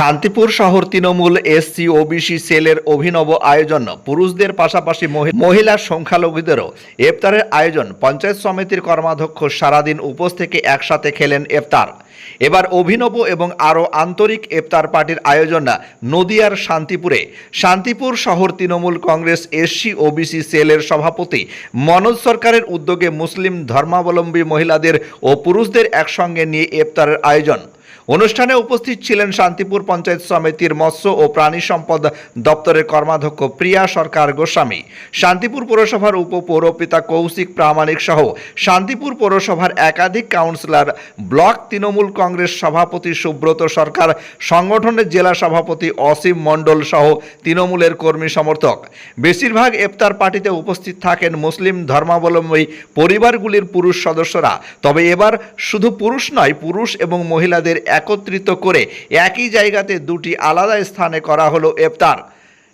শান্তিপুর শহর Trinamool SC OBC সেলের অভিনব আয়োজন, পুরুষদের পাশাপাশি মহি- মহিলা সংখ্যালঘুদেরও ইফতারের আয়োজন। পঞ্চায়েত সমিতির কর্মাধ্যক্ষ সারাদিন উপোস থেকে একসাথে খেলেন ইফতার এবার অভিনব এবং আরও আন্তরিক ইফতার পার্টির আয়োজন নদিয়ার শান্তিপুরে। শান্তিপুর শহর তৃণমূল কংগ্রেস এসসি ওবিসি সেলের সভাপতি মনোজ সরকারের উদ্যোগে মুসলিম ধর্মাবলম্বী মহিলাদের ও পুরুষদের একসঙ্গে নিয়ে ইফতারের আয়োজন। অনুষ্ঠানে উপস্থিত ছিলেন শান্তিপুর পঞ্চায়েত সমিতির মৎস্য ও প্রাণী সম্পদ দপ্তরের কর্মাধ্যক্ষ প্রিয়া সরকার গোস্বামী, শান্তিপুর পৌরসভার উপপৌরপিতা কৌশিক প্রামাণিক সহ শান্তিপুর পৌরসভার একাধিক কাউন্সিলর, ব্লক তৃণমূল কংগ্রেস সভাপতি সুব্রত সরকার, সংগঠনের জেলা সভাপতি অসীম মণ্ডল সহ তৃণমূলের কর্মী সমর্থক। বেশিরভাগ ইফতার পার্টিতে উপস্থিত থাকেন মুসলিম ধর্মাবলম্বী পরিবারগুলির পুরুষ সদস্যরা। তবে এবার শুধু পুরুষ নয়, পুরুষ এবং মহিলাদের একত্রিত করে একই জায়গাতে দুটি আলাদা স্থানে করা হলো এফতার।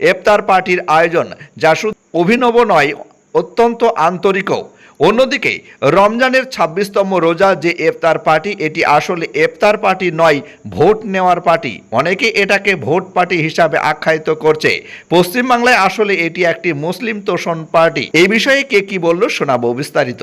এফতার পার্টির আয়োজন যা শুধু অভিনব নয়, অত্যন্ত আন্তরিকও। অন্যদিকে, রমজানের ছাব্বিশতম রোজা যে এফতার পার্টি, এটি আসলে এফতার পার্টি নয়, ভোট নেওয়ার পার্টি। অনেকে এটাকে ভোট পার্টি হিসাবে আখ্যায়িত করছে। পশ্চিমবাংলায় আসলে এটি একটি মুসলিম তোষণ পার্টি। এই বিষয়ে কে কি বলল শোনাবো বিস্তারিত।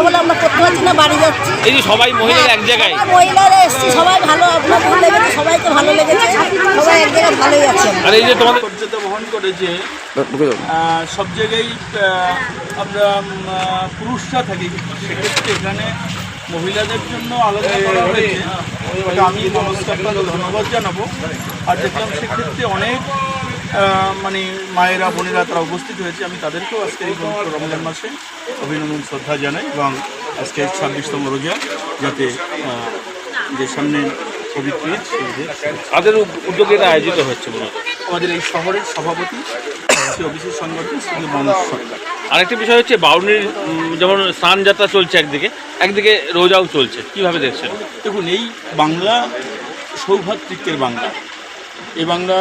নোংরা আমরা করতে পারছি না বাড়ি যাচ্ছি। এই যে সবাই মহিলারা এক জায়গায়। সবাই মহিলারা এসছি সবাই ভালো লেগেছে সবাইকে ভালো লেগেছে সবাই এক জায়গায় ভালোই আর এই যে তোমাদের পর্যন্ত বহন করেছে সব জায়গায় আমরা পুরুষরা থাকি সেক্ষেত্রে এখানে মহিলাদের জন্য আলাদা করা হয়েছে। আমি মনস্কারকে ধন্যবাদ জানাব। আর দেখলাম সেক্ষেত্রে অনেক মানে মায়েরা বোনেরা তারা উপস্থিত হয়েছে। আমি তাদেরকেও আজকে এই রমজান মাসে অভিনন্দন শ্রদ্ধা জানাই এবং আজকে ছাব্বিশতম রোজা যাতে যে সামনে পবিত্র তাদের উদ্যোগে এটা আয়োজিত হচ্ছে আমাদের এই শহরের সভাপতি অফিসের সংগঠন শ্রী মনোজ সরকার। আরেকটি বিষয় হচ্ছে বাউনির যেমন স্নান যাত্রা চলছে একদিকে একদিকে রোজাও চলছে। কীভাবে দেখছেন? দেখুন এই বাংলা সৌভাতৃত্বের বাংলা। এই বাংলা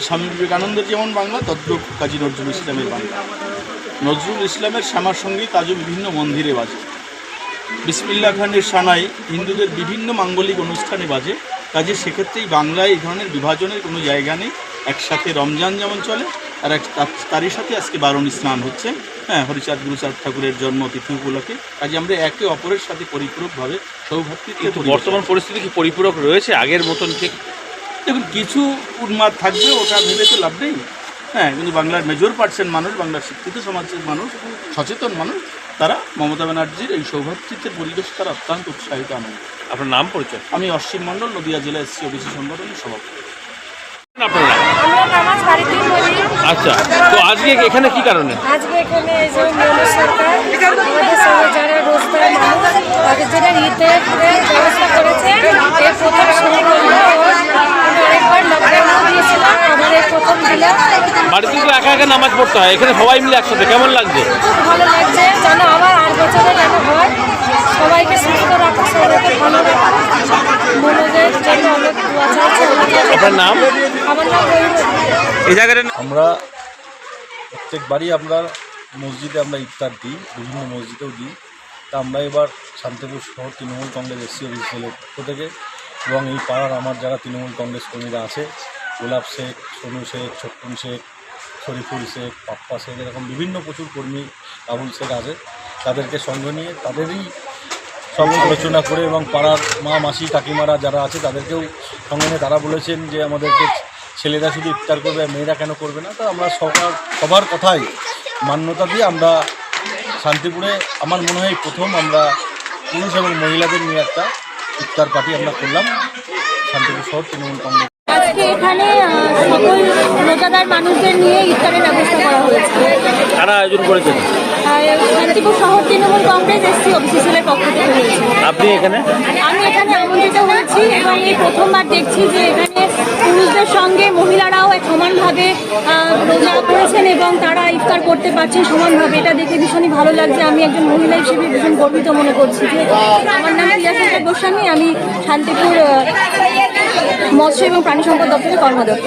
স্বামী বিবেকানন্দের যেমন বাংলা তদ্রূপ কাজী নজরুল ইসলামের বাংলা। নজরুল ইসলামের শ্যামার সংগীত আজও বিভিন্ন মন্দিরে বাজে। বিসমিল্লা খানের সানাই হিন্দুদের বিভিন্ন মাঙ্গলিক অনুষ্ঠানে বাজে। কাজে সেক্ষেত্রেই বাংলায় এই ধরনের বিভাজনের কোনো জায়গা নেই। একসাথে রমজান যেমন চলে আর এক তার- তারই সাথে আজকে বারণী স্নান হচ্ছে। হ্যাঁ হরিচাঁদ গুরুচাঁদ ঠাকুরের জন্ম তিথি উপলক্ষে। কাজে আমরা একে অপরের সাথে পরিপূরকভাবে পরিবেশ বর্তমান পরিস্থিতি কি পরিপূরক রয়েছে? আগের মতন ঠিক দেখুন কিছু উন্মাদ থাকবে ওটা ভেবে তো লাভ নেই। হ্যাঁ কিন্তু বাংলার মেজর পার্সেন্ট মানুষ বাংলার শিক্ষিত সমাজের মানুষ সচেতন মানুষ তারা মমতা ব্যানার্জির এই সৌভাতৃত্বের পরিবেশ তারা অত্যন্ত উৎসাহিত আনন্দ আপনার নাম পরিচয়? আমি অসীম মণ্ডল নদিয়া জেলা এসসি ওবিসি সংগঠনের সভাপতি। আচ্ছা তো আজকে এখানে কি কারণে? আজকে এখানে এই যে সরকার যারা রোজগার মানুষ তাদের জন্য ঈদের ব্যবস্থা করেছে। এই প্রথম শুরু করল ওর আমি অনেকবার লকডাউনও দিয়েছিলাম আমার এই প্রথম দিলা বাড়িতে তো একা একা নামাজ পড়তে হয় এখানে সবাই মিলে একসাথে কেমন লাগছে? খুব ভালো লাগছে যেন আট বছরে যেন হয়। সবাইকে সুস্থ রাখা সবাইকে ভালো রাখা। মনোজের জন্য অনেক দোয়া চাইছে আপনার নাম? আমার নাম এই জায়গাটা আমরা প্রত্যেকবারই আমরা মসজিদে আমরা ইফতার দিই বিভিন্ন মসজিদেও দিই। তা আমরা এবার শান্তিপুর শহর তৃণমূল কংগ্রেস এসসি সেলের পক্ষ থেকে এবং এই পাড়ার আমার যারা তৃণমূল কংগ্রেস কর্মীরা আছে গোলাপ শেখ, সোনু শেখ ছোট্টন শেখ, শরীফুল শেখ, পাপ্পা শেখ এরকম বিভিন্ন প্রচুর কর্মী আবুল শেখ আছে। তাদেরকে সঙ্গে নিয়ে তাদেরই সব আলোচনা করে এবং পাড়ার মা, মাসি, কাকিমারা যারা আছে তাদেরকেও সঙ্গে নিয়ে তারা বলেছেন যে আমাদেরকে ছেলেরা শুধু ইফতার করবে মেয়েরা কেন করবে না? তো আমরা সবার সবার কথাই মান্যতা দিয়ে আমরা শান্তিপুরে, আমার মনে হয় প্রথম আমরা পুরুষ এবং মহিলাদের নিয়ে একটা ইফতার পার্টি আমরা করলাম। শান্তিপুর শহর তৃণমূল কংগ্রেস। আজকে এখানে সকল রোজাদার মানুষদের নিয়ে ইফতারের ব্যবস্থা করা হয়েছে। কারা আয়োজন করেছেন? শান্তিপুর শহর তৃণমূল কংগ্রেস এসসি অফিসিয়ালের পক্ষ থেকে হয়েছে। আপনি এখানে? আমি এখানে আমন্ত্রিত হয়েছি এবং এই প্রথমবার দেখছি যে এখানে পুরুষদের সঙ্গে মহিলারাও সমানভাবে রোজা করেছেন এবং তারা ইফতার করতে পারছেন সমানভাবে। এটা দেখে ভীষণই ভালো লাগছে। আমি একজন মহিলা হিসেবে ভীষণ গর্বিত মনে করছি যে আমার নাম রিয়াশঙ্কর গোস্বামী। আমি শান্তিপুর মৎস্য এবং প্রাণী সম্পদ দপ্তরের কর্মদক্ষ